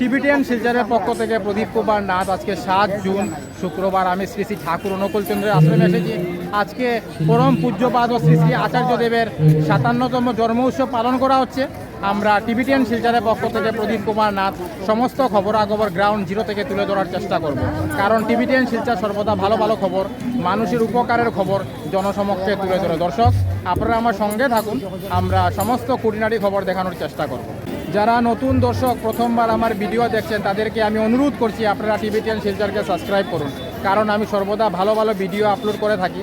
Tibetan শিলচরের পক্ষ থেকে প্রদীপ কুমার নাথ, আজকে সাত জুন, শুক্রবার। আমি শ্রী শ্রী ঠাকুর অনুকূলচন্দ্রের আশ্রমে এসেছি। আজকে পরম পূজ্যপাদ ও শ্রী শ্রী আচার্যদেবের সাতান্নতম জন্ম উৎসব পালন করা হচ্ছে। আমরা টিবিটিয়ান শিলচরের পক্ষ থেকে প্রদীপ কুমার নাথ সমস্ত খবরাখবর গ্রাউন্ড জিরো থেকে তুলে ধরার চেষ্টা করব। কারণ টিবিটিয়ান শিলচর সর্বদা ভালো ভালো খবর, মানুষের উপকারের খবর জনসমক্ষে তুলে ধরে। দর্শক, আপনারা আমার সঙ্গে থাকুন। আমরা সমস্ত কুটিনারি খবর দেখানোর চেষ্টা করব। যারা নতুন দর্শক প্রথমবার আমার ভিডিও দেখছেন, তাদেরকে আমি অনুরোধ করছি আপনারা টিভি টেন শিলচরকে সাবস্ক্রাইব করুন। কারণ আমি সর্বদা ভালো ভালো ভিডিও আপলোড করে থাকি।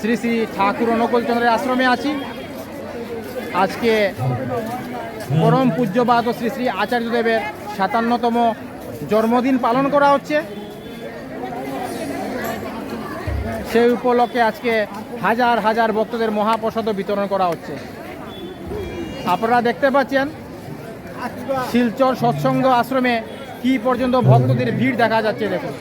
শ্রী শ্রী ঠাকুর অনুকূলচন্দ্রের আশ্রমে আছি। আজকে পরম পূজ্যবাদ শ্রী শ্রী আচার্যদেবের সাতান্নতম জন্মদিন পালন করা হচ্ছে। সেই উপলক্ষে আজকে হাজার হাজার ভক্তদের মহাপ্রসাদও বিতরণ করা হচ্ছে। আপনারা দেখতে পাচ্ছেন, শিলচর সৎসঙ্গ আশ্রমে কি পর্যন্ত ভক্তদের ভিড় দেখা যাচ্ছে দেখুন।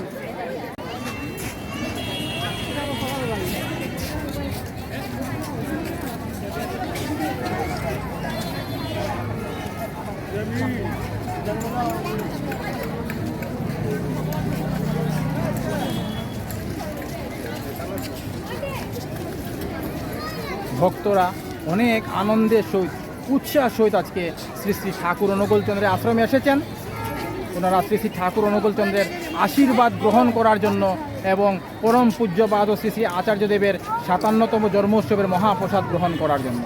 ভক্তরা অনেক আনন্দের সহিত উৎসাহ সহিত আজকে শ্রী শ্রী ঠাকুর অনুকূলচন্দ্রের আশ্রমে এসেছেন। ওনারা শ্রী শ্রী ঠাকুর অনুকূলচন্দ্রের আশীর্বাদ গ্রহণ করার জন্য এবং পরম পূজ্যপাদ ও শ্রী শ্রী আচার্যদেবের সাতান্নতম জন্মোৎসবের মহাপ্রসাদ গ্রহণ করার জন্য।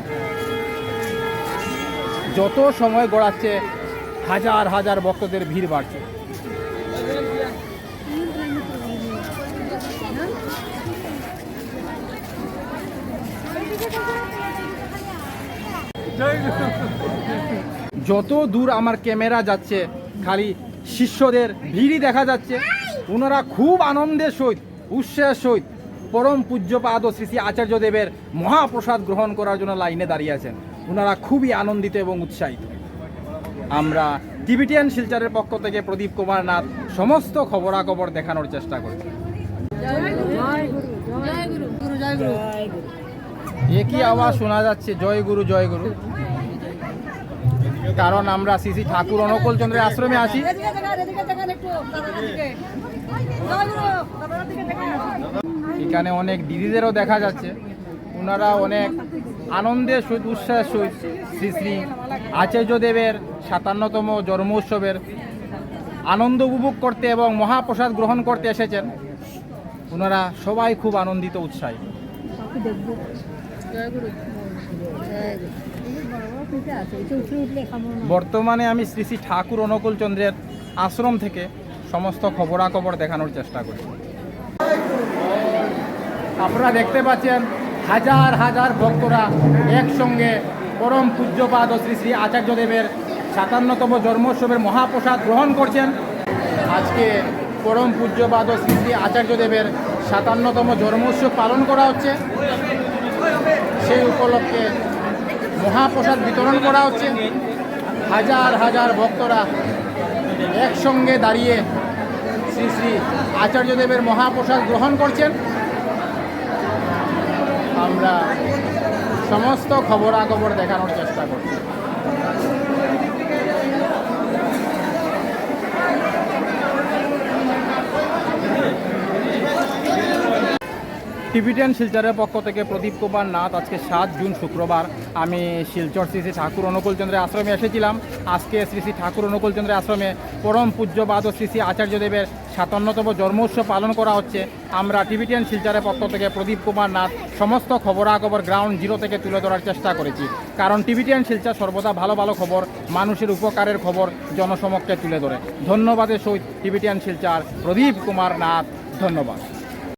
যত সময় গড়াচ্ছে, হাজার হাজার ভক্তদের ভিড় বাড়ছে। যত দূর আমার ক্যামেরা যাচ্ছে, খালি শিষ্যদের ভিড়ই দেখা যাচ্ছে। ওনারা খুব আনন্দের সহিত, উৎসাহের সহিত পরম পূজ্যপাদ শ্রী শ্রী আচার্যদেবের মহাপ্রসাদ গ্রহণ করার জন্য লাইনে দাঁড়িয়ে আছেন। ওনারা খুবই আনন্দিত এবং উৎসাহিত। আমরা টিভিটিয়ান শিলচরের পক্ষ থেকে প্রদীপ কুমার নাথ সমস্ত খবরাখবর দেখানোর চেষ্টা করছি একই আওয়াজ শোনা যাচ্ছে? জয় গুরু জয় গুরু। কারণ আমরা শ্রী ঠাকুর অনুকূল চন্দ্রের আশ্রমে আছি। এখানে অনেক দিদিদেরও দেখা যাচ্ছে। ওনারা অনেক আনন্দের সহিত উৎসাহের সহিত শ্রী শ্রী আচার্যদেবের সাতান্নতম জন্ম উৎসবের আনন্দ উপভোগ করতে এবং মহাপ্রসাদ গ্রহণ করতে এসেছেন। ওনারা সবাই খুব আনন্দিত, উৎসাহী। বর্তমানে আমি শ্রী শ্রী ঠাকুর অনুকূল চন্দ্রের আশ্রম থেকে সমস্ত খবরাখবর দেখানোর চেষ্টা করছি আপনারা দেখতে পাচ্ছেন হাজার হাজার ভক্তরা একসঙ্গে পরম পূজ্যপাদ ও শ্রী শ্রী আচার্যদেবের সাতান্নতম জন্মোৎসবের মহাপ্রসাদ গ্রহণ করছেন। আজকে পরম পূজ্যপাদ ও শ্রী শ্রী আচার্যদেবের সাতান্নতম জন্মোৎসব পালন করা হচ্ছে। সেই উপলক্ষে মহাপ্রসাদ বিতরণ করা হচ্ছে। হাজার হাজার ভক্তরা একসঙ্গে দাঁড়িয়ে শ্রী শ্রী আচার্যদেবের মহাপ্রসাদ গ্রহণ করছেন। আমরা সমস্ত খবরাখবর দেখানোর চেষ্টা করছি। টিভিটেন শিলচরের পক্ষ থেকে প্রদীপ কুমার নাথ আজকে সাত জুন শুক্রবার। আমি শিলচর শ্রী শ্রী ঠাকুর অনুকূলচন্দ্রের আশ্রমে এসেছিলাম। আজকে শ্রী শ্রী ঠাকুর অনুকূলচন্দ্রের আশ্রমে পরম পূজ্যবাদ ও শ্রী শ্রী আচার্যদেবের সাতান্নতম জন্মোৎসব পালন করা হচ্ছে। আমরা টিভিটিয়ান শিলচরের পক্ষ থেকে প্রদীপ কুমার নাথ সমস্ত খবরাখবর গ্রাউন্ড জিরো থেকে তুলে ধরার চেষ্টা করেছি। কারণ টিভিটিয়ান শিলচর সর্বদা ভালো ভালো খবর, মানুষের উপকারের খবর জনসমক্ষে তুলে ধরে। ধন্যবাদের সহিত টিভিটিয়ান শিলচর প্রদীপ কুমার নাথ, ধন্যবাদ।